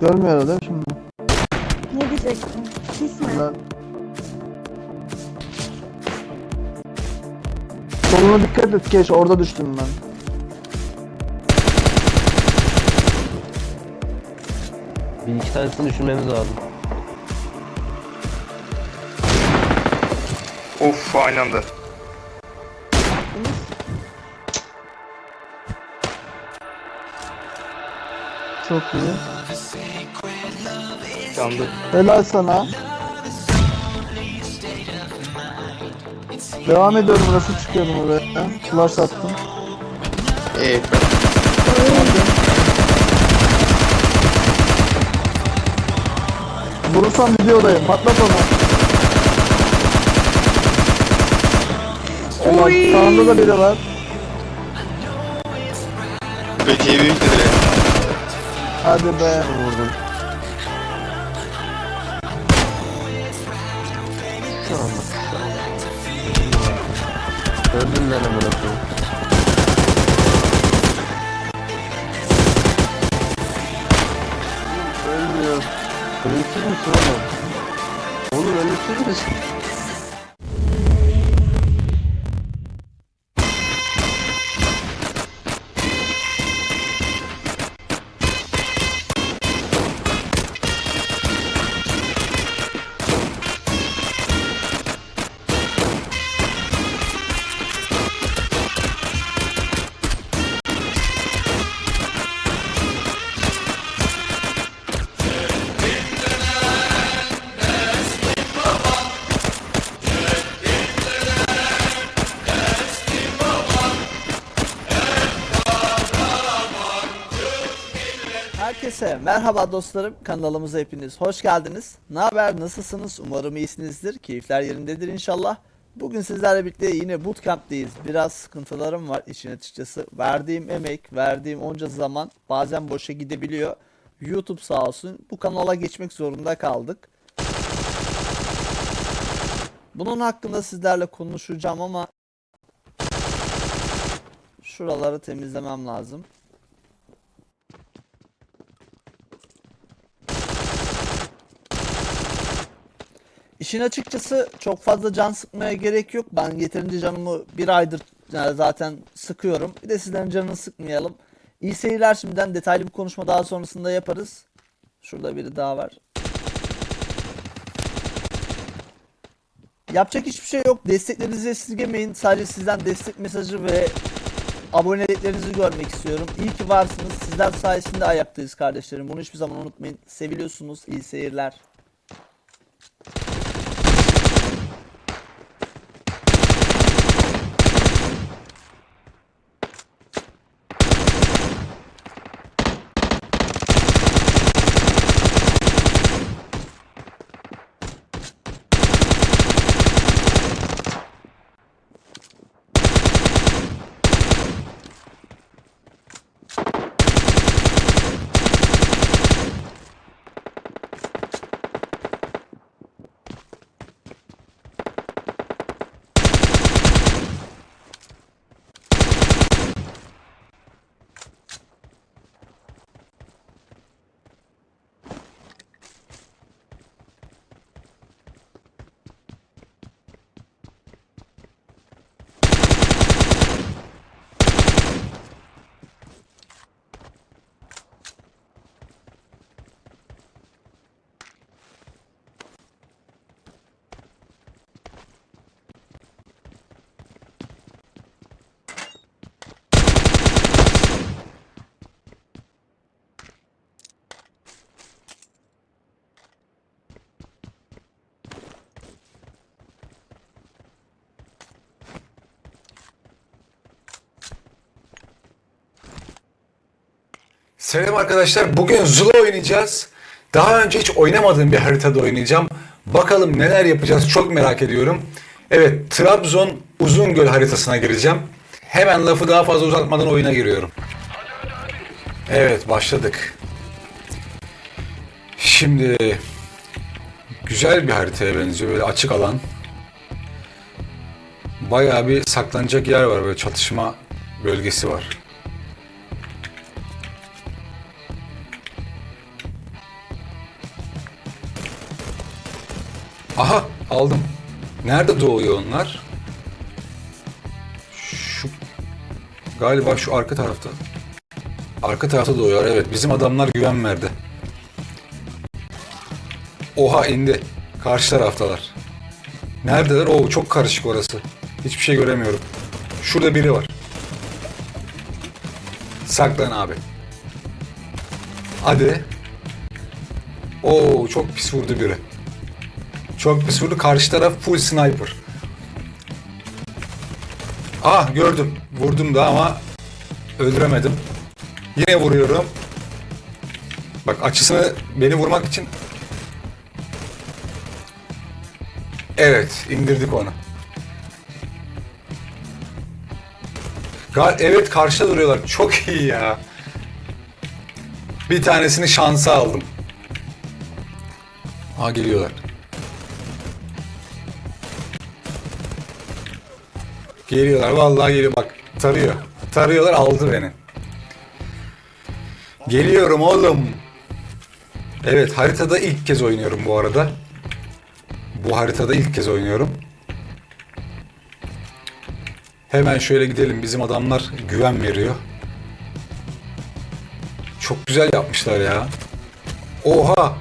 Görmüyor değil mi şimdi? Ne diyecektim? Pis mi? Ben... Soluna dikkat et geç orada düştüm ben. Bir iki tanesini düşürmemiz lazım. Of aynı anda. Çok güzel. Yandı. Helal sana. Devam ediyorum burası çıkıyorum oraya. Flash attım. Ee, Vurursam videodayım. Patlat onu. Helal. Sağında da biri var. Peki büyük dedi. Hadi be. Vurdum. Anda. Öldüm lan amına koyayım. Ölmüyor. Ölümsüz müsün oğlum? Oğlum ölümsüz müsün? Merhaba dostlarım. Kanalımıza hepiniz hoş geldiniz. Ne haber? Nasılsınız? Umarım iyisinizdir. Keyifler yerindedir inşallah. Bugün sizlerle birlikte yine bootcamp'teyiz. Biraz sıkıntılarım var işin açıkçası. Verdiğim emek, verdiğim onca zaman bazen boşa gidebiliyor. YouTube sağ olsun bu kanala geçmek zorunda kaldık. Bunun hakkında sizlerle konuşacağım ama şuraları temizlemem lazım. İşin açıkçası çok fazla can sıkmaya gerek yok. Ben yeterince canımı bir aydır zaten sıkıyorum. Bir de sizlerin canını sıkmayalım. İyi seyirler şimdiden detaylı bir konuşma daha sonrasında yaparız. Şurada biri daha var. Yapacak hiçbir şey yok. Desteklerinizi esirgemeyin. Sadece sizden destek mesajı ve aboneliklerinizi görmek istiyorum. İyi ki varsınız. Sizler sayesinde ayaktayız kardeşlerim. Bunu hiçbir zaman unutmayın. Seviliyorsunuz. İyi seyirler. Selam arkadaşlar. Bugün Zula oynayacağız. Daha önce hiç oynamadığım bir haritada oynayacağım. Bakalım neler yapacağız çok merak ediyorum. Evet, Trabzon Uzungöl haritasına gireceğim. Hemen lafı daha fazla uzatmadan oyuna giriyorum. Evet, başladık. Şimdi güzel bir haritaya benziyor. Böyle açık alan. Bayağı bir saklanacak yer var. Böyle çatışma bölgesi var. Aha aldım. Nerede doğuyor onlar? Şu Galiba şu arka tarafta. Arka tarafta doğuyor. Evet bizim adamlar güven verdi. Oha indi. Karşı taraftalar. Neredeler? Oo çok karışık orası. Hiçbir şey göremiyorum. Şurada biri var. Saklan abi. Hadi. Oo çok pis vurdu biri. Çok pis vurdu. Karşı taraf full sniper. Ah gördüm. Vurdum da ama öldüremedim. Yine vuruyorum. Bak açısını beni vurmak için Evet, indirdik onu. Evet karşıda duruyorlar. Çok iyi ya. Bir tanesini şansa aldım. Ha geliyorlar. Geliyorlar vallahi geliyor bak tarıyor. Tarıyorlar aldı beni. Geliyorum oğlum. Evet haritada ilk kez oynuyorum bu arada. Bu haritada ilk kez oynuyorum. Hemen şöyle gidelim. Bizim adamlar güven veriyor. Çok güzel yapmışlar ya. Oha!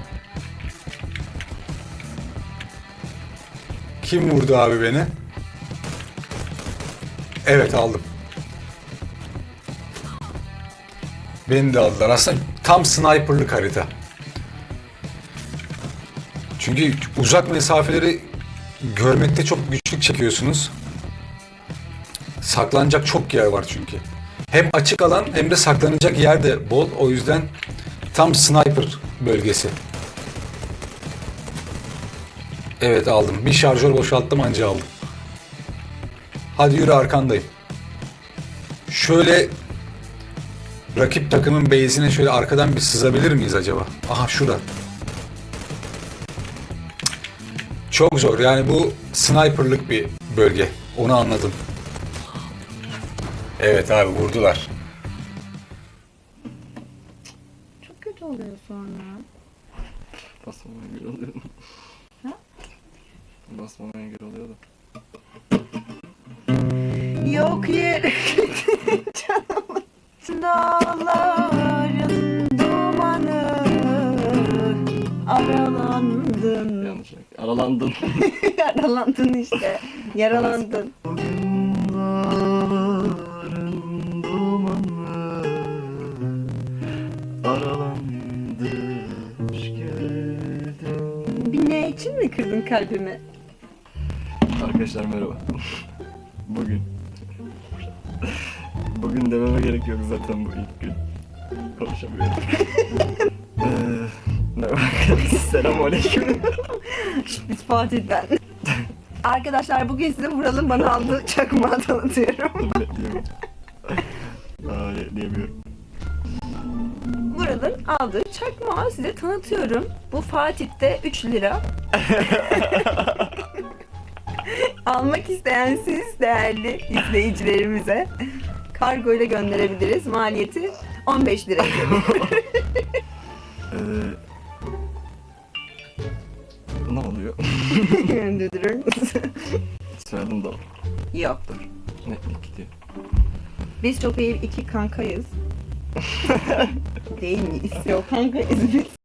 Kim vurdu abi beni? Evet aldım. Beni de aldılar. Aslında tam sniperlık harita. Çünkü uzak mesafeleri görmekte çok güçlük çekiyorsunuz. Saklanacak çok yer var çünkü. Hem açık alan hem de saklanacak yer de bol. O yüzden tam sniper bölgesi. Evet aldım. Bir şarjör boşalttım anca aldım. Hadi yürü arkandayım. Şöyle rakip takımın base'ine şöyle arkadan bir sızabilir miyiz acaba? Aha şurada. Çok zor. Yani bu sniperlık bir bölge. Onu anladım. Evet abi vurdular. Çok kötü oluyor sonra. Basmama engel oluyor. Basmama engel oluyor da. Yok yere canımın dağların dumanı Aralandın Yanlış. Aralandın. Yaralandın işte Yaralandın Dağların dumanı Aralandı Hoş geldin Bir ne için mi kırdın kalbimi? Arkadaşlar merhaba. Bugün Dememe gerek yok zaten bu ilk gün. Konuşamıyorum. Merhaba arkadaşlar. Selamünaleyküm. Biz Fatih ben Arkadaşlar bugün size Vural'ın bana aldığı çakmağı tanıtıyorum. Diyeyim? Aa, diyemiyorum. Vural'ın aldığı çakmağı size tanıtıyorum. Bu Fatih'te 3 lira. Almak isteyen siz değerli izleyicilerimize kargo ile gönderebiliriz. Maliyeti 15 lira. Eee, ne oluyor? Döndürür müsün? Soyadım da Yok. netlik gidiyor. Biz çok iyi iki kankayız. Değil miyiz? Yok kankayız biz.